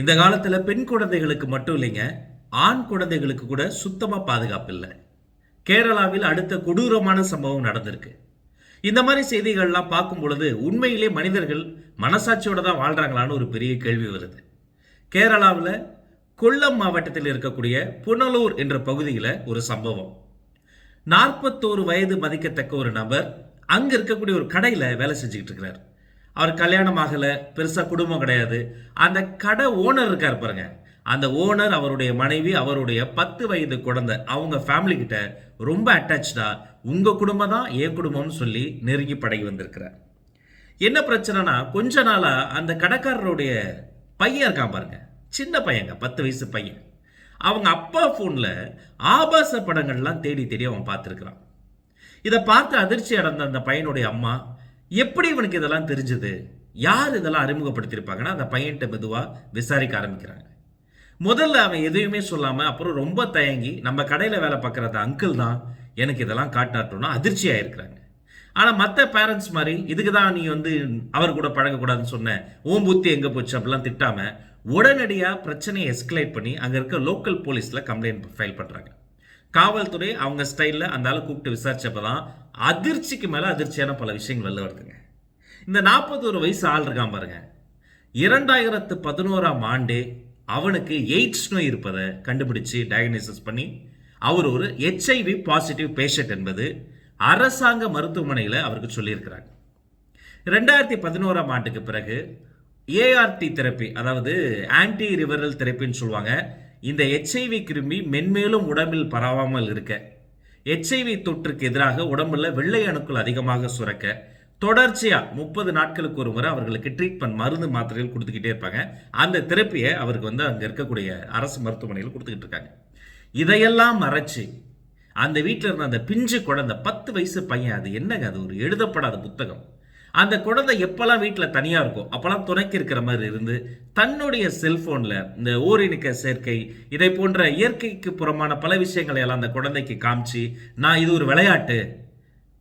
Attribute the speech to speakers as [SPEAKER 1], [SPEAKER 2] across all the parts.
[SPEAKER 1] இந்த காலத்தில் பெண் குழந்தைகளுக்கு மட்டும் இல்லைங்க ஆண் குழந்தைகளுக்கு கூட சுத்தமாக பாதுகாப்பு இல்லை. கேரளாவில் அடுத்த கொடூரமான சம்பவம் நடந்திருக்கு. இந்த மாதிரி செய்திகள்லாம் பார்க்கும் பொழுது உண்மையிலே மனிதர்கள் மனசாட்சியோட தான் வாழ்கிறாங்களான்னு ஒரு பெரிய கேள்வி வருது. கேரளாவில் கொல்லம் மாவட்டத்தில் இருக்கக்கூடிய புனலூர் என்ற பகுதியில் ஒரு சம்பவம். நாற்பத்தோரு வயது மதிக்கத்தக்க ஒரு நபர் அங்கே இருக்கக்கூடிய ஒரு கடையில் வேலை செஞ்சுக்கிட்டு இருக்கிறார். அவர் கல்யாணம் ஆகலை பெருசாக குடும்பம் கிடையாது. அந்த கடை ஓனர் இருக்கார் பாருங்க. அந்த ஓனர் அவருடைய மனைவி அவருடைய பத்து வயது குழந்தை அவங்க ஃபேமிலி கிட்ட ரொம்ப அட்டாச்சா உங்கள் குடும்பம் தான் என் குடும்பம்னு சொல்லி நெருங்கி படகி வந்திருக்கிறார். என்ன பிரச்சனைனா கொஞ்ச நாளாக அந்த கடைக்காரருடைய பையன் இருக்கான் பாருங்க. சின்ன பையங்க பத்து வயசு பையன். அவங்க அப்பா ஃபோனில் ஆபாச படங்கள்லாம் தேடி தேடி அவன் பார்த்துருக்குறான். இதை பார்த்து அதிர்ச்சி அடைந்த அந்த பையனுடைய அம்மா எப்படி இவனுக்கு இதெல்லாம் தெரிஞ்சது? யார் இதெல்லாம் அறிமுகப்படுத்தியிருப்பாங்கன்னா அந்த பையன்கிட்ட மெதுவாக விசாரிக்க ஆரம்பிக்கிறாங்க. முதல்ல அவன் எதையுமே சொல்லாமல் அப்புறம் ரொம்ப தயங்கி நம்ம கடையில் வேலை பார்க்குற அந்த அங்கிள் தான் எனக்கு இதெல்லாம் காட்டாட்டோம்னா அதிர்ச்சி இருக்கிறாங்க ஆனால் மற்ற பேரண்ட்ஸ் மாதிரி இதுக்கு தான் நீ வந்து அவர் கூட பழகக்கூடாதுன்னு சொன்ன ஓம் புத்தி எங்கே போச்சு? அப்படிலாம் திட்டாமல் உடனடியாக பிரச்சனையை எஸ்கலேட் பண்ணி அங்கே இருக்க லோக்கல் போலீஸில் கம்ப்ளைண்ட் ஃபைல் பண்ணுறாங்க காவல்துறை அவங்க ஸ்டைலில் அந்த ஆளை கூப்பிட்டு விசாரிச்சப்ப தான் அதிர்ச்சிக்கு மேலே அதிர்ச்சியான பல விஷயங்கள் வெளில வருதுங்க இந்த நாற்பத்தோரு வயசு ஆள் இருக்கான் பாருங்க. இரண்டாயிரத்து பதினோராம் ஆண்டே அவனுக்கு எய்ட்ஸ் நோய் இருப்பதை கண்டுபிடிச்சு டயக்னோசிஸ் பண்ணி அவர் ஒரு ஹெச்ஐவி பாசிட்டிவ் பேஷண்ட் என்பது அரசாங்க மருத்துவமனையில் அவருக்கு சொல்லியிருக்கிறாங்க. ரெண்டாயிரத்தி பதினோராம் ஆண்டுக்கு பிறகு ஏஆர்டி தெரப்பி அதாவது ஆன்டி ரிவரல் தெரப்பின்னு சொல்லுவாங்க. இந்த ஹெச்ஐவி கிருமி மென்மேலும் உடம்பில் பரவாமல் இருக்க. ஹெச்ஐவி தொற்றுக்கு எதிராக உடம்புல வெள்ளை அணுக்கள் அதிகமாக சுரக்க தொடர்ச்சியாக முப்பது நாட்களுக்கு ஒரு முறை அவர்களுக்கு ட்ரீட்மெண்ட் மருந்து மாத்திரைகள் கொடுத்துக்கிட்டே இருப்பாங்க. அந்த தெரப்பியை அவருக்கு வந்து அங்கே இருக்கக்கூடிய அரசு மருத்துவமனையில் கொடுத்துக்கிட்டு இருக்காங்க. இதையெல்லாம் மறைச்சு அந்த வீட்டில் இருந்த அந்த பிஞ்சு குழந்தை பத்து வயசு பையன் அது என்னங்க அது ஒரு எழுதப்படாத புத்தகம். அந்த குழந்தை எப்போல்லாம் வீட்டில் தனியாக இருக்கும் அப்போல்லாம் துணைக்கு இருக்கிற மாதிரி இருந்து தன்னுடைய செல்ஃபோனில் இந்த ஓரினுக்க சேர்க்கை இதை போன்ற இயற்கைக்கு புறமான பல விஷயங்களை எல்லாம் அந்த குழந்தைக்கு காமிச்சு நான் இது ஒரு விளையாட்டு.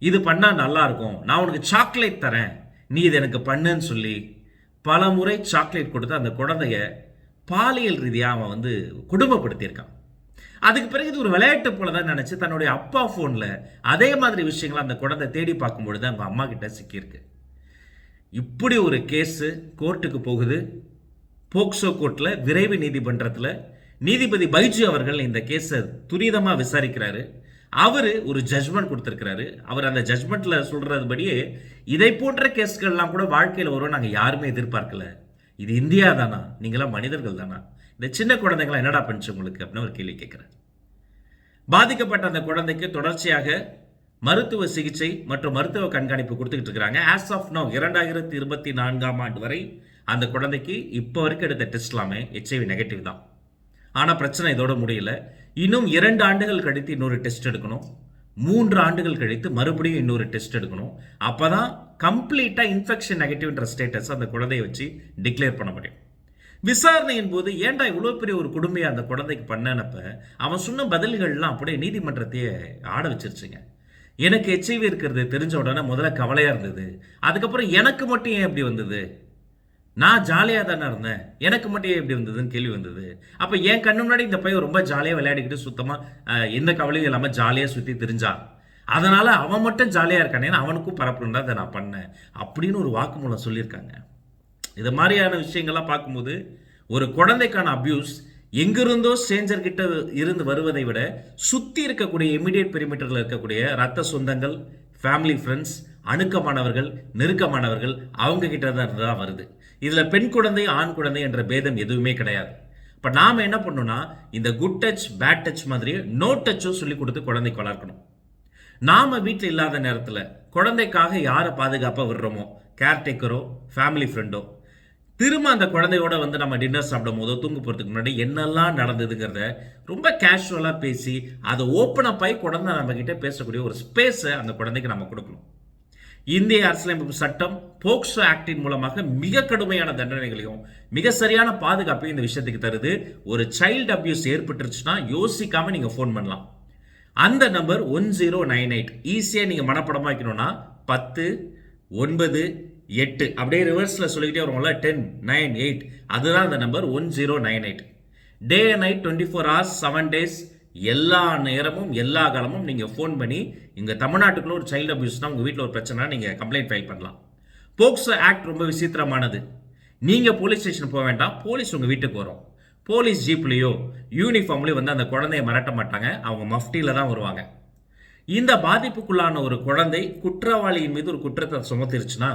[SPEAKER 1] இது பண்ணால் நல்லாயிருக்கும் நான் உனக்கு சாக்லேட் தரேன். நீ இது எனக்கு பண்ணுன்னு சொல்லி பல முறை சாக்லேட் கொடுத்து அந்த குழந்தைய பாலியல் ரீதியாக அவன் வந்து குடும்பப்படுத்தியிருக்கான். அதுக்கு பிறகு இது ஒரு விளையாட்டு போல தான் நினச்சி தன்னுடைய அப்பா ஃபோனில் அதே மாதிரி விஷயங்களை அந்த குழந்தை தேடி பார்க்கும்பொழுது அவங்க அம்மா கிட்ட சிக்கியிருக்கு. இப்படி ஒரு கேஸு கோர்ட்டுக்கு போகுது. போக்சோ கோர்ட்டில் விரைவு நீதிமன்றத்தில் நீதிபதி பைஜு அவர்கள் இந்த கேஸை துரிதமாக விசாரிக்கிறாரு. அவர் ஒரு ஜட்ஜ்மெண்ட் கொடுத்துருக்கிறாரு. அவர் அந்த ஜட்ஜ்மெண்ட்டில் சொல்கிறதுபடியே இதை போன்ற கேஸ்கள்லாம் கூட வாழ்க்கையில் வரும் நாங்கள் யாருமே எதிர்பார்க்கல. இது இந்தியா தானா? நீங்களாம் மனிதர்கள் தானா? இந்த சின்ன குழந்தைங்களாம் என்னடா பண்ணுச்சு உங்களுக்கு அப்படின்னு ஒரு கேள்வி கேட்குறாரு பாதிக்கப்பட்ட அந்த குழந்தைக்கு தொடர்ச்சியாக மருத்துவ சிகிச்சை மற்றும் மருத்துவ கண்காணிப்பு கொடுத்துக்கிட்டு இருக்கிறாங்க ஆஸ் ஆஃப் நோ இரண்டாயிரத்தி இருபத்தி நான்காம் ஆண்டு வரை அந்த குழந்தைக்கு இப்போ வரைக்கும் எடுத்த டெஸ்ட் எல்லாமே ஹெச்ஐவி நெகட்டிவ் தான். ஆனால் பிரச்சனை இதோட முடியல. இன்னும் இரண்டு ஆண்டுகள் கழித்து இன்னொரு டெஸ்ட் எடுக்கணும். மூன்று ஆண்டுகள் கழித்து மறுபடியும் இன்னொரு டெஸ்ட் எடுக்கணும். அப்போ தான் கம்ப்ளீட்டாக இன்ஃபெக்ஷன் நெகட்டிவ்ன்ற ஸ்டேட்டஸ் அந்த குழந்தைய வச்சு டிக்ளேர் பண்ண முடியும். விசாரணையின் போது ஏன்டா இவ்வளோ பெரிய ஒரு கொடுமையை அந்த குழந்தைக்கு பண்ணனப்ப அவன் சொன்ன பதில்கள்லாம் அப்படியே நீதிமன்றத்தையே ஆட வச்சிருச்சுங்க. எனக்கு ஹெச்ஐவி இருக்கிறது தெரிஞ்ச உடனே முதல்ல கவலையாக இருந்தது. அதுக்கப்புறம் எனக்கு மட்டும் ஏன் எப்படி வந்தது? நான் ஜாலியாக தானே இருந்தேன். எனக்கு மட்டும் ஏன் எப்படி வந்ததுன்னு கேள்வி வந்தது. அப்போ என் கண்ணு முன்னாடி இந்த பையன் ரொம்ப ஜாலியாக விளையாடிக்கிட்டு சுத்தமாக எந்த கவலையும் இல்லாமல் ஜாலியாக சுற்றி தெரிஞ்சா அதனால் அவன் மட்டும் ஜாலியாக இருக்கானே அவனுக்கும் பரப்பணும்னா அதை நான் பண்ணேன். அப்படின்னு ஒரு வாக்குமூலம் சொல்லியிருக்காங்க. இது மாதிரியான விஷயங்கள்லாம் பார்க்கும்போது ஒரு குழந்தைக்கான அப்யூஸ் எங்கிருந்தோ ஸ்ட்ரேஞ்சர் கிட்ட இருந்து வருவதை விட சுற்றி இருக்கக்கூடிய இமிடியட் பெரிமீட்டரில் இருக்கக்கூடிய ரத்த சொந்தங்கள் ஃபேமிலி ஃப்ரெண்ட்ஸ் அணுக்கமானவர்கள் நெருக்கமானவர்கள் அவங்க கிட்ட தான் இருந்து தான் வருது. இதில் பெண் குழந்தை ஆண் குழந்தை என்ற பேதம் எதுவுமே கிடையாது. இப்போ நாம் என்ன பண்ணணும்னா இந்த குட் டச் பேட் டச் மாதிரி நோ டச்சும் சொல்லி கொடுத்து குழந்தைக்கு வளர்க்கணும். நாம் வீட்டில் இல்லாத நேரத்தில் குழந்தைக்காக யாரை பாதுகாப்பாக விடுறோமோ? கேர்டேக்கரோ ஃபேமிலி ஃப்ரெண்டோ திரும்ப அந்த குழந்தையோட வந்து நம்ம டின்னர் சாப்பிடும் போதோ தூங்க போகிறதுக்கு முன்னாடி என்னெல்லாம் நடந்ததுங்கிறத ரொம்ப கேஷுவலாக பேசி அதை ஓப்பன் அப் ஆகி குழந்தை நம்மக்கிட்ட பேசக்கூடிய ஒரு ஸ்பேஸை அந்த குழந்தைக்கு நம்ம கொடுக்கணும். இந்திய அரசியலமைப்பு சட்டம் போக்சோ ஆக்டின் மூலமாக மிக கடுமையான தண்டனைகளையும் மிக சரியான பாதுகாப்பையும் இந்த விஷயத்துக்கு தருது. ஒரு சைல்டு அபியூஸ் ஏற்பட்டுருச்சுன்னா யோசிக்காமல் நீங்கள் ஃபோன் பண்ணலாம். அந்த number one zero nine eight ஈஸியாக நீங்கள் மனப்படமாக வைக்கணும்னா பத்து ஒன்பது எட்டு. அப்படியே ரிவர்ஸில் சொல்லிக்கிட்டே வருவோம்ல டென் நைன் எயிட் அதுதான் அந்த number one zero nine eight day and night twenty four hours seven days எல்லா நேரமும் எல்லா காலமும் நீங்கள் ஃபோன் பண்ணி இங்கே தமிழ்நாட்டுக்குள்ள ஒரு சைல்டு அபியூஸ்னால் உங்கள் வீட்டில் ஒரு பிரச்சனை நீங்கள் கம்ப்ளைண்ட் ஃபைல் பண்ணலாம். போக்சோ ஆக்ட் ரொம்ப விசித்திரமானது. நீங்கள் போலீஸ் ஸ்டேஷன் போக வேண்டாம் போலீஸ் உங்கள் வீட்டுக்கு வரும். போலீஸ் ஜீப்லேயோ யூனிஃபார்ம்லேயோ வந்து அந்த குழந்தைய மிரட்ட மாட்டாங்க அவங்க மஃப்டியில் தான் வருவாங்க. இந்த பாதிப்புக்குள்ளான ஒரு குழந்தை குற்றவாளியின் மீது ஒரு குற்றத்தை சுமத்திருச்சுன்னா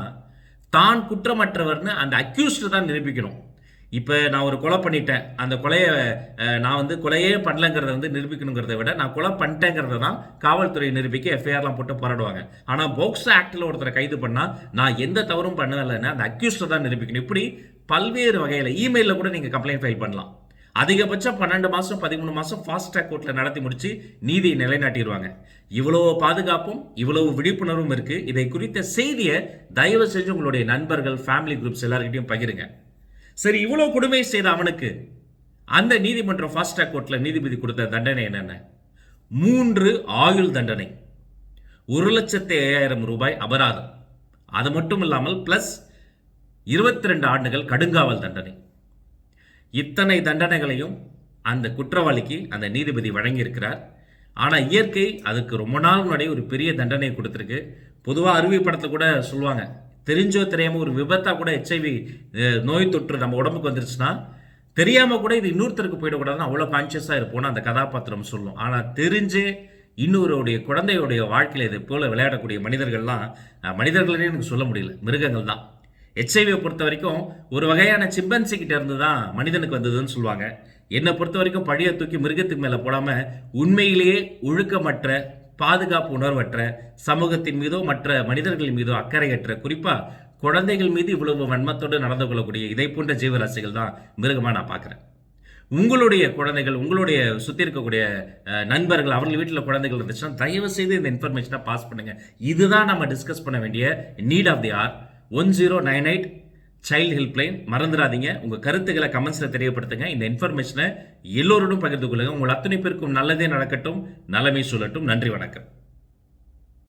[SPEAKER 1] தான் குற்றமற்றவர்னு அந்த அக்யூஸ்டு தான் நிரூபிக்கணும். இப்போ நான் ஒரு கொலை பண்ணிட்டேன். அந்த கொலையை நான் வந்து கொலையே பண்ணலங்கிறத வந்து நிரூபிக்கணுங்கிறத விட நான் கொலை பண்ணிட்டேங்கிறத தான் காவல்துறை நிரூபிக்க எஃப்ஐஆர்லாம் போட்டு போராடுவாங்க. ஆனால் போக்ஸ் ஆக்டில் ஒருத்தரை கைது பண்ணால் நான் எந்த தவறும் பண்ணதில்லைன்னு அந்த அக்யூஸ்டை தான் நிரூபிக்கணும். இப்படி பல்வேறு வகையில் இமெயிலில் கூட நீங்கள் கம்ப்ளைண்ட் ஃபைல் பண்ணலாம். அதிகபட்சம் பன்னெண்டு மாதம் பதிமூணு மாதம் ஃபாஸ்ட் ட்ராக் கோர்ட்டில் நடத்தி முடித்து நீதியை நிலைநாட்டிடுவாங்க. இவ்வளவு பாதுகாப்பும் இவ்வளவு விழிப்புணர்வும் இருக்குது இதை குறித்த செய்தியை தயவு செஞ்சு உங்களுடைய நண்பர்கள் ஃபேமிலி குரூப்ஸ் எல்லாருக்கிட்டையும் பகிருங்க. சரி இவ்வளோ கொடுமை செய்த அவனுக்கு அந்த நீதிமன்றம் ஃபாஸ்ட் ட்ராக் கோர்ட்டில் நீதிபதி கொடுத்த தண்டனை என்னென்ன? மூன்று ஆயுள் தண்டனை. ஒரு லட்சத்தி ஐயாயிரம் ரூபாய் அபராதம். அது மட்டும் இல்லாமல் ப்ளஸ் இருபத்தி ரெண்டு ஆண்டுகள் கடுங்காவல் தண்டனை. இத்தனை தண்டனைகளையும் அந்த குற்றவாளிக்கு அந்த நீதிபதி வழங்கியிருக்கிறார். ஆனால் இயற்கை அதுக்கு ரொம்ப நாள் முன்னாடி ஒரு பெரிய தண்டனை கொடுத்துருக்கு. பொதுவாக அருவி படத்தில் கூட சொல்லுவாங்க. தெரிஞ்சோ தெரியாமல் ஒரு விபத்தாக கூட ஹெச்ஐவி நோய் தொற்று நம்ம உடம்புக்கு வந்துருச்சுன்னா தெரியாமல் கூட இது இன்னொருத்தருக்கு போயிடக்கூடாதுன்னு அவ்வளோ கான்சியஸாக இருப்போம்னு அந்த கதாபாத்திரம் சொல்லும். ஆனால் தெரிஞ்சே இன்னொருடைய குழந்தையுடைய வாழ்க்கையில் இது போல் விளையாடக்கூடிய மனிதர்கள்லாம் அஹ், மனிதர்கள்னே எனக்கு சொல்ல முடியல. மிருகங்கள் தான் ஹெச்ஐவியை பொறுத்த வரைக்கும் ஒரு வகையான சிம்பன்சிக்கிட்ட இருந்து தான் மனிதனுக்கு வந்ததுன்னு சொல்லுவாங்க. என்னை பொறுத்த வரைக்கும் பழியை தூக்கி மிருகத்துக்கு மேலே போடாமல் உண்மையிலேயே ஒழுக்கமற்ற பாதுகாப்பு உணர்வற்ற சமூகத்தின் மீதோ மற்ற மனிதர்கள் மீதோ அக்கறையற்ற குறிப்பாக குழந்தைகள் மீது இவ்வளவு வன்மத்தோடு நடந்து கொள்ளக்கூடிய இதை போன்ற ஜீவராசிகள் தான் மிருகமாக நான் பார்க்குறேன். உங்களுடைய குழந்தைகள் உங்களுடைய சுற்றி இருக்கக்கூடிய நண்பர்கள் அவர்கள் வீட்டில் குழந்தைகள் இருந்துச்சுன்னா தயவு செய்து இந்த இன்ஃபர்மேஷனை பாஸ் பண்ணுங்கள் இதுதான் நம்ம டிஸ்கஸ் பண்ண வேண்டிய need of the hour one zero nine eight child helpline மறந்துடாதீங்க. உங்கள் கருத்துக்களை கமெண்ட்ஸில் தெரியப்படுத்துங்க. இந்த இன்ஃபர்மேஷனை எல்லோரோடும் பகிர்ந்து கொள்ளுங்கள் உங்கள் அத்தனை பேருக்கும் நல்லதே நடக்கட்டும். நலமே சொல்லட்டும். நன்றி வணக்கம்.